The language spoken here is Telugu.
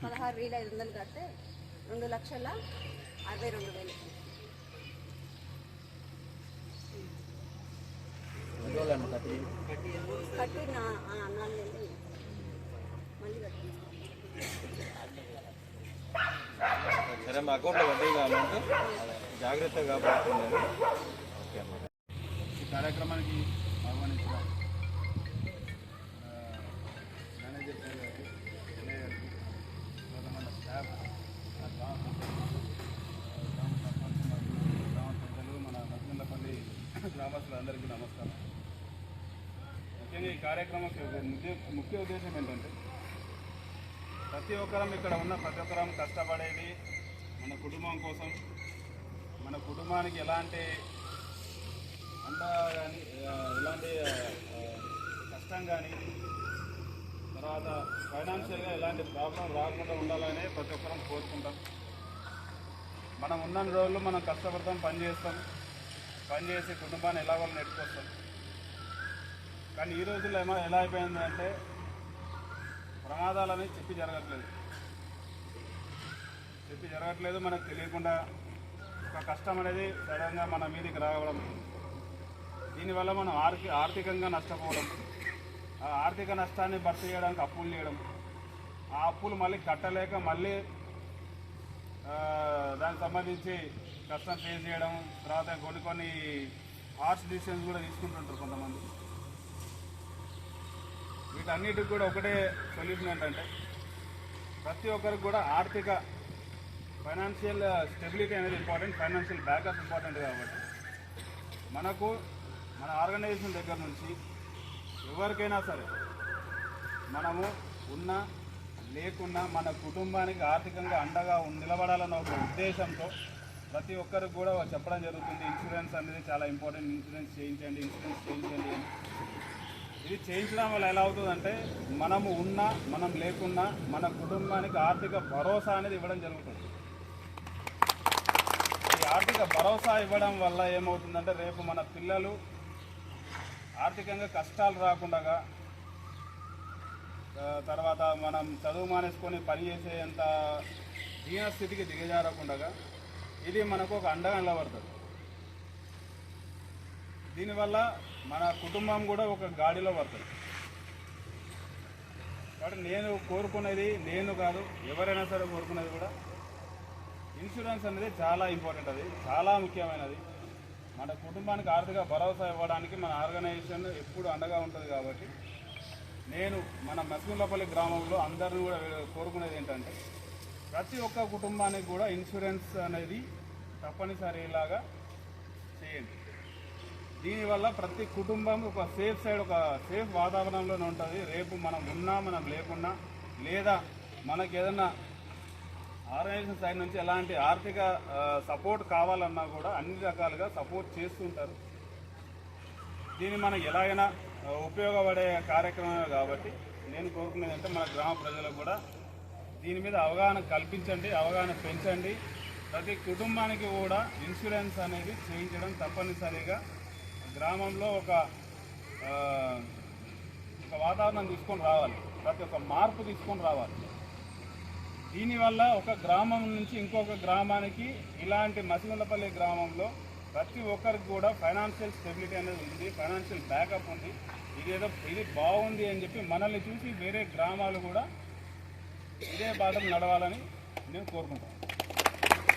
పదహారు వేల ఐదు వందలు కడితే రెండు లక్షల అరవై రెండు వేలు. కట్టి కట్టి? నా ఆ, నాలుగు. మళ్ళీ కట్టి సరే మా అకౌంట్లో వడ్డీ కావాలంటే జాగ్రత్తగా అమ్మా ఈ కార్యక్రమానికి ఆహ్వానించిన గ్రామస్తులందరికీ నమస్కారం. ముఖ్యంగా ఈ కార్యక్రమం ముఖ్య ముఖ్య ఉద్దేశం ఏంటంటే ప్రతి ఒక్కరం ఇక్కడ ఉన్న ప్రతి ఒక్కరం కష్టపడేది మన కుటుంబం కోసం మన కుటుంబానికి ఎలాంటి అంత కానీ ఎలాంటి కష్టం కానీ తర్వాత ఫైనాన్షియల్గా ఎలాంటి ప్రాబ్లం రాకుండా ఉండాలని ప్రతి ఒక్కరం కోరుకుంటాం. మనం ఉన్న రోజులు మనం కష్టపడతాం పని చేస్తాం. పని కుటుంబాన్ని కుటుంబాన్ని ఎలాగో నెట్టుకొస్తారు కానీ ఈ రోజుల్లో ఏమో ఎలా అయిపోయిందంటే ప్రమాదాలని చెప్పి జరగట్లేదు. చెప్పి జరగట్లేదు మనకు తెలియకుండా ఒక కష్టం అనేది సడన్గా మన మీదకి రావడం. దీనివల్ల మనం ఆర్థిక ఆర్థికంగా నష్టపోవడం. ఆ ఆర్థిక నష్టాన్ని భర్తీ చేయడానికి అప్పులు చేయడం ఆ అప్పులు మళ్ళీ కట్టలేక మళ్ళీ దానికి సంబంధించి కష్టం ఫేస్ చేయడం తర్వాత కొన్ని కొన్ని హార్ష్ డిసిషన్స్ కూడా తీసుకుంటుంటారు కొంతమంది. వీటన్నిటికి కూడా ఒకటే సొల్యూషన్ ఏంటంటే ప్రతి ఒక్కరికి కూడా ఆర్థిక ఫైనాన్షియల్ స్టెబిలిటీ అనేది ఇంపార్టెంట్ ఫైనాన్షియల్ బ్యాకప్ ఇంపార్టెంట్ కాబట్టి మనకు మన ఆర్గనైజేషన్ దగ్గర నుంచి ఎవరికైనా సరే మనము ఉన్న లేకున్నా మన కుటుంబానికి ఆర్థికంగా అండగా నిలబడాలన్న ఒక ఉద్దేశంతో ప్రతి ఒక్కరికి కూడా చెప్పడం జరుగుతుంది ఇన్సూరెన్స్ అనేది చాలా ఇంపార్టెంట్ ఇన్సూరెన్స్ చేయించండి ఇన్సూరెన్స్ చేయించండి ఇది చేయించడం వల్ల ఎలా అవుతుందంటే మనము ఉన్నా మనం లేకున్నా మన కుటుంబానికి ఆర్థిక భరోసా అనేది ఇవ్వడం జరుగుతుంది. ఈ ఆర్థిక భరోసా ఇవ్వడం వల్ల ఏమవుతుందంటే రేపు మన పిల్లలు ఆర్థికంగా కష్టాలు రాకుండా తర్వాత మనం చదువు మానేసుకొని పని చేసేంత దీన స్థితికి దిగజారకుండా ఇది మనకు ఒక అండగా నిలబడుతుంది. దీనివల్ల మన కుటుంబం కూడా ఒక గాడిలో పడుతుంది. కాబట్టి నేను కోరుకునేది నేను కాదు ఎవరైనా సరే కోరుకునేది కూడా ఇన్సూరెన్స్ అనేది చాలా ఇంపార్టెంట్ అది చాలా ముఖ్యమైనది. మన కుటుంబానికి ఆర్థిక భరోసా ఇవ్వడానికి మన ఆర్గనైజేషన్ ఎప్పుడు అండగా ఉంటుంది కాబట్టి నేను మన మసిముల్లపల్లి గ్రామంలో అందరిని కూడా కోరుకునేది ఏంటంటే ప్రతి ఒక్క కుటుంబానికి కూడా ఇన్సూరెన్స్ అనేది తప్పనిసరిలాగా చేయండి. దీనివల్ల ప్రతి కుటుంబం ఒక సేఫ్ సైడ్ ఒక సేఫ్ వాతావరణంలోనే ఉంటుంది. రేపు మనం ఉన్నా మనం లేకున్నా లేదా మనకి ఏదన్నా ఆర్గనైజేషన్ సైడ్ నుంచి ఎలాంటి ఆర్థిక సపోర్ట్ కావాలన్నా కూడా అన్ని రకాలుగా సపోర్ట్ చేస్తుంటారు. దీన్ని మనం ఎలాగైనా ఉపయోగపడే కార్యక్రమమే కాబట్టి నేను కోరుకునేది అంటే మన గ్రామ ప్రజలకు కూడా దీని మీద అవగాహన కల్పించండి అవగాహన పెంచండి. ప్రతి కుటుంబానికి కూడా ఇన్సూరెన్స్ అనేది చేయించడం తప్పనిసరిగా. గ్రామంలో ఒక ఒక వాతావరణం తీసుకొని రావాలి. ప్రతి ఒక్క మార్పు తీసుకొని రావాలి. దీనివల్ల ఒక గ్రామం నుంచి ఇంకొక గ్రామానికి ఇలాంటి మసిమల్లపల్లి గ్రామంలో ప్రతి ఒక్కరికి కూడా ఫైనాన్షియల్ స్టెబిలిటీ అనేది ఉంది ఫైనాన్షియల్ బ్యాకప్ ఉంది. ఇదేదో ఇది బాగుంది అని చెప్పి మనల్ని చూసి వేరే గ్రామాలు కూడా ఇదే బాటలు నడవాలని నేను కోరుకుంటాను.